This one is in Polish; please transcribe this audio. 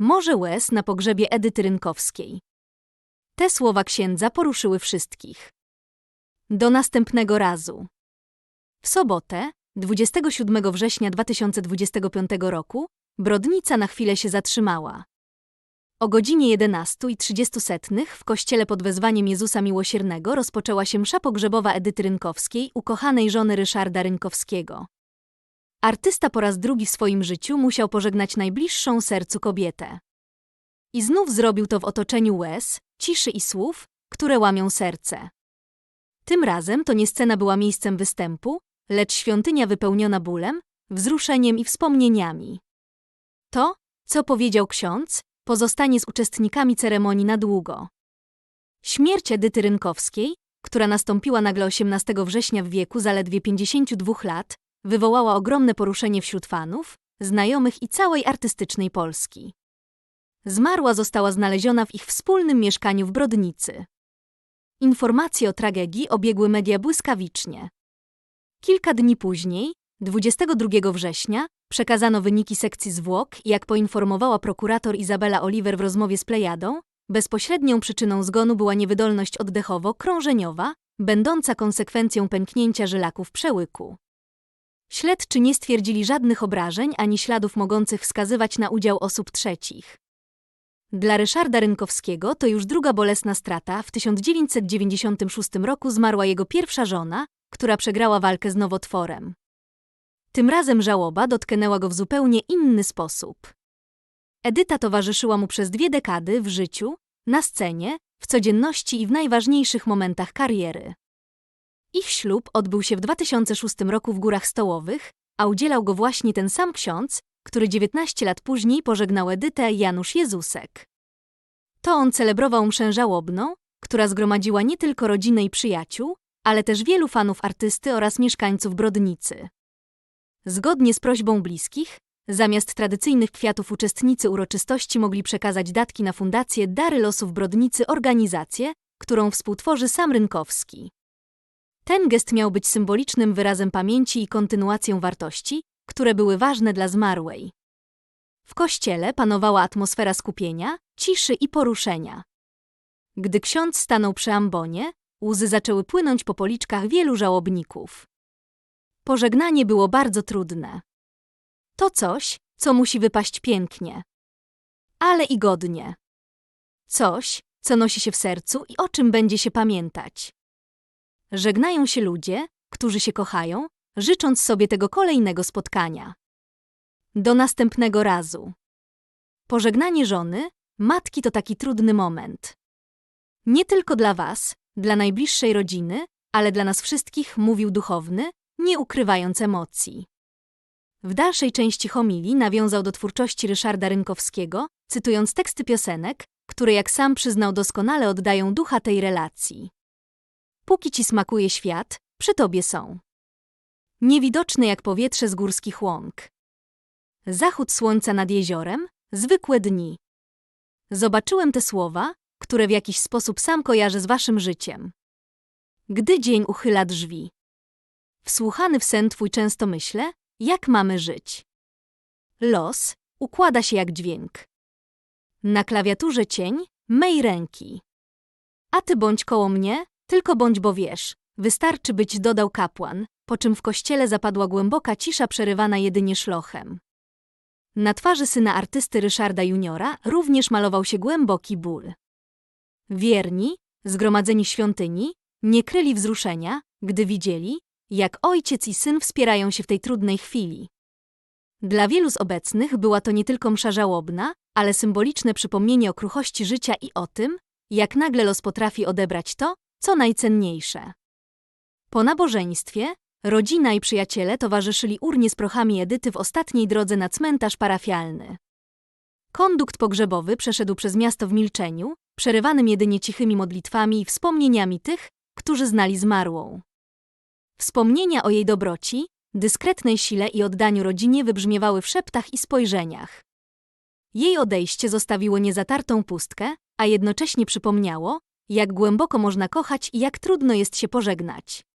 Morze łez na pogrzebie Edyty Rynkowskiej. Te słowa księdza poruszyły wszystkich. Do następnego razu. W sobotę, 27 września 2025 roku, Brodnica na chwilę się zatrzymała. O godzinie 11.30 w kościele pod wezwaniem Jezusa Miłosiernego rozpoczęła się msza pogrzebowa Edyty Rynkowskiej, ukochanej żony Ryszarda Rynkowskiego. Artysta po raz drugi w swoim życiu musiał pożegnać najbliższą sercu kobietę. I znów zrobił to w otoczeniu łez, ciszy i słów, które łamią serce. Tym razem to nie scena była miejscem występu, lecz świątynia wypełniona bólem, wzruszeniem i wspomnieniami. To, co powiedział ksiądz, pozostanie z uczestnikami ceremonii na długo. Śmierć Edyty Rynkowskiej, która nastąpiła nagle 18 września w wieku zaledwie 52 lat, wywołała ogromne poruszenie wśród fanów, znajomych i całej artystycznej Polski. Zmarła została znaleziona w ich wspólnym mieszkaniu w Brodnicy. Informacje o tragedii obiegły media błyskawicznie. Kilka dni później, 22 września, przekazano wyniki sekcji zwłok i jak poinformowała prokurator Izabela Oliver w rozmowie z Plejadą, bezpośrednią przyczyną zgonu była niewydolność oddechowo-krążeniowa, będąca konsekwencją pęknięcia żylaków przełyku. Śledczy nie stwierdzili żadnych obrażeń ani śladów mogących wskazywać na udział osób trzecich. Dla Ryszarda Rynkowskiego to już druga bolesna strata. W 1996 roku zmarła jego pierwsza żona, która przegrała walkę z nowotworem. Tym razem żałoba dotknęła go w zupełnie inny sposób. Edyta towarzyszyła mu przez dwie dekady w życiu, na scenie, w codzienności i w najważniejszych momentach kariery. Ich ślub odbył się w 2006 roku w Górach Stołowych, a udzielał go właśnie ten sam ksiądz, który 19 lat później pożegnał Edytę Janusz Jezusek. To on celebrował mszę żałobną, która zgromadziła nie tylko rodzinę i przyjaciół, ale też wielu fanów artysty oraz mieszkańców Brodnicy. Zgodnie z prośbą bliskich, zamiast tradycyjnych kwiatów uczestnicy uroczystości mogli przekazać datki na fundację Dary Losów Brodnicy organizację, którą współtworzy sam Rynkowski. Ten gest miał być symbolicznym wyrazem pamięci i kontynuacją wartości, które były ważne dla zmarłej. W kościele panowała atmosfera skupienia, ciszy i poruszenia. Gdy ksiądz stanął przy ambonie, łzy zaczęły płynąć po policzkach wielu żałobników. Pożegnanie było bardzo trudne. To coś, co musi wypaść pięknie, ale i godnie. Coś, co nosi się w sercu i o czym będzie się pamiętać. Żegnają się ludzie, którzy się kochają, życząc sobie tego kolejnego spotkania. Do następnego razu. Pożegnanie żony, matki to taki trudny moment. Nie tylko dla was, dla najbliższej rodziny, ale dla nas wszystkich, mówił duchowny, nie ukrywając emocji. W dalszej części homilii nawiązał do twórczości Ryszarda Rynkowskiego, cytując teksty piosenek, które jak sam przyznał doskonale oddają ducha tej relacji. Póki ci smakuje świat, przy tobie są. Niewidoczny jak powietrze z górskich łąk. Zachód słońca nad jeziorem, zwykłe dni. Zobaczyłem te słowa, które w jakiś sposób sam kojarzę z waszym życiem. Gdy dzień uchyla drzwi. Wsłuchany w sen twój często myślę, jak mamy żyć. Los układa się jak dźwięk. Na klawiaturze cień mej ręki. A ty bądź koło mnie, tylko bądź, bo wiesz, wystarczy być, dodał kapłan, po czym w kościele zapadła głęboka cisza przerywana jedynie szlochem. Na twarzy syna artysty Ryszarda Juniora również malował się głęboki ból. Wierni, zgromadzeni w świątyni, nie kryli wzruszenia, gdy widzieli, jak ojciec i syn wspierają się w tej trudnej chwili. Dla wielu z obecnych była to nie tylko msza żałobna, ale symboliczne przypomnienie o kruchości życia i o tym, jak nagle los potrafi odebrać to, co najcenniejsze. Po nabożeństwie rodzina i przyjaciele towarzyszyli urnie z prochami Edyty w ostatniej drodze na cmentarz parafialny. Kondukt pogrzebowy przeszedł przez miasto w milczeniu, przerywanym jedynie cichymi modlitwami i wspomnieniami tych, którzy znali zmarłą. Wspomnienia o jej dobroci, dyskretnej sile i oddaniu rodzinie wybrzmiewały w szeptach i spojrzeniach. Jej odejście zostawiło niezatartą pustkę, a jednocześnie przypomniało, jak głęboko można kochać i jak trudno jest się pożegnać.